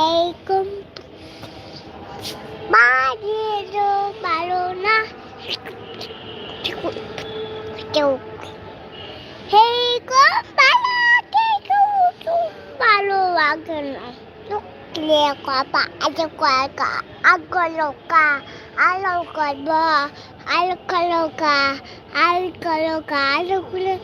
এইরকম বাড়িরও ভালো না কেউ এইরকম ভালো কেউ ভালো লাগে না লে কপা আজ কয়েকা আগলোকা আলো করব আলো কলোকা আলো কলোকা আলো করে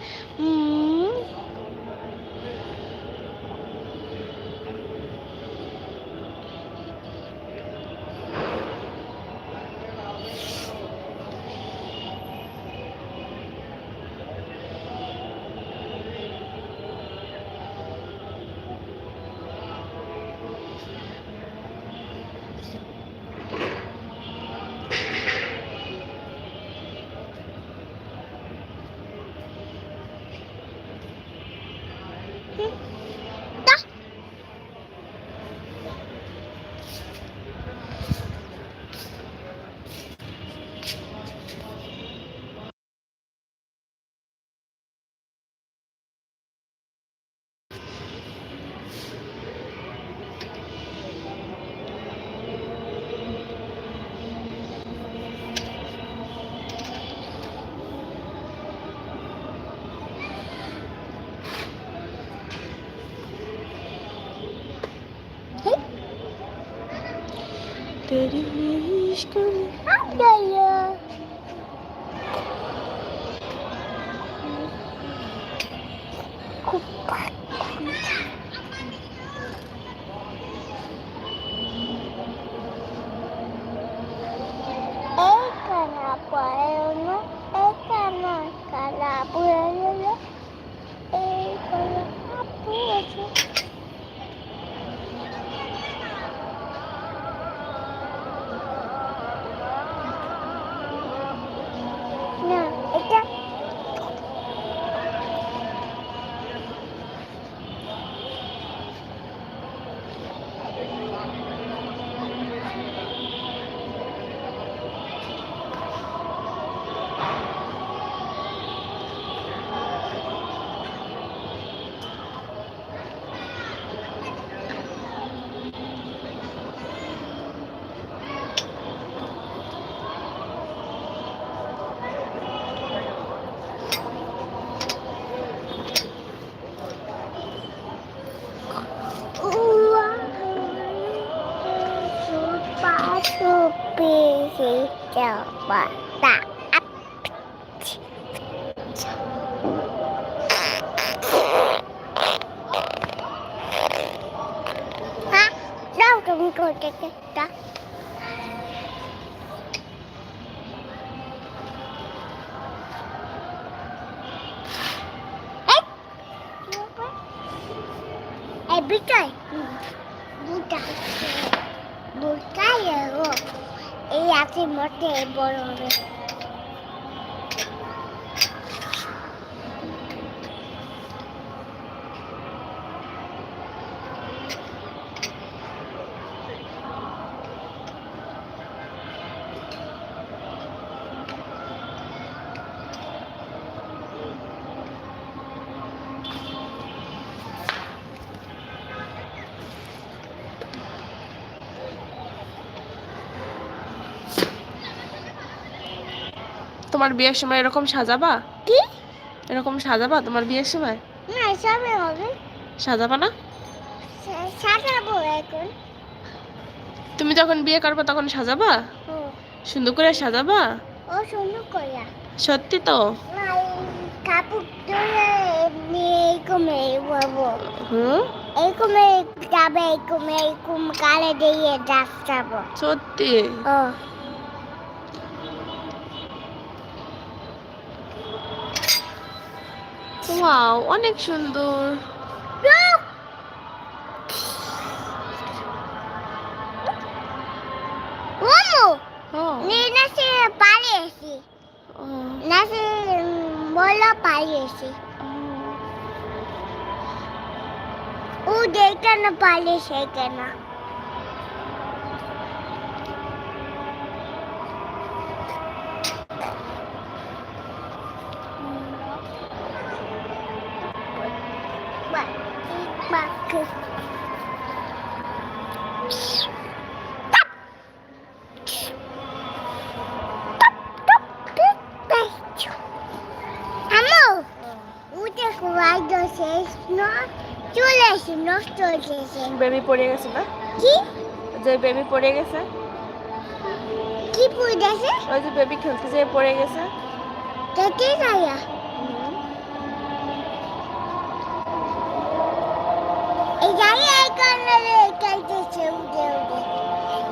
হুম तेरी इश्क में khi khi chờ bỏ tạ ấp hả đâu trong cô cái cái đó Every time. Every time. এই আছে মোটে বড় হবে তোমার বিয়ের সময় এরকম সাজাবা? কি? এরকম সাজাবা তোমার বিয়ের সময়? না সবে হবে। সাজাবা না? সাজাবো এখন। তুমি যখন বিয়ে করবে তখন সাজাবা? সুন্দর করে সাজাবা? ও সুন্দর করিয়া সত্যি তো? না কাপড় ধরে এমনি এইরকম বাবু হুম? এইরকম যাবে এইরকম এইরকম কালে দিয়ে ডাক যাব সত্যি? ও। ওয়াও অনেক সুন্দর। ও। নিনাসে পালিয়েছি। ও, চলে এসে নষ্ট হয়ে গেছে বেবি পড়ে গেছে না? কি? যে বেবি পড়ে গেছে? কি পুজো আছে ওই যে বেবি খেলতে যেয়ে পড়ে গেছে। কেটে যায় কর্নারে কাটতেছে উঠে উঠে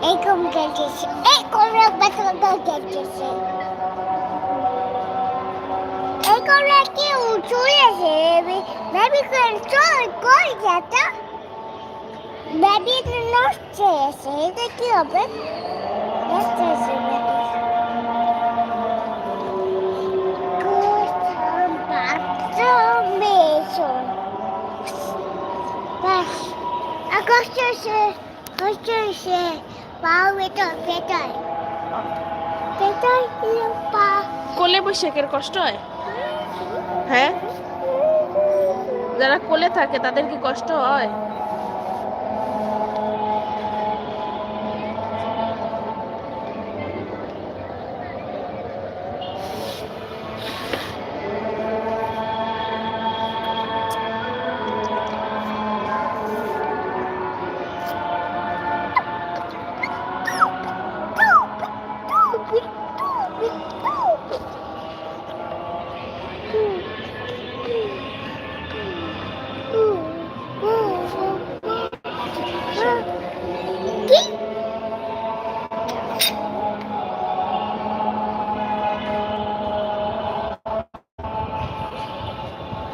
এই কম কাটতেছে এই কমরা বাচ্চা কাটতেছে এই কমরা কি চলে আছে বেবি কোন চল কই যাতা বেবি নষ্ট হয়েছে এটা কি হবে নষ্ট 是何是是包围着别的，别的也包。কোলে বসে একের কষ্ট হয় হ্যাঁ যারা কোলে থাকে তাদের কি কষ্ট হয়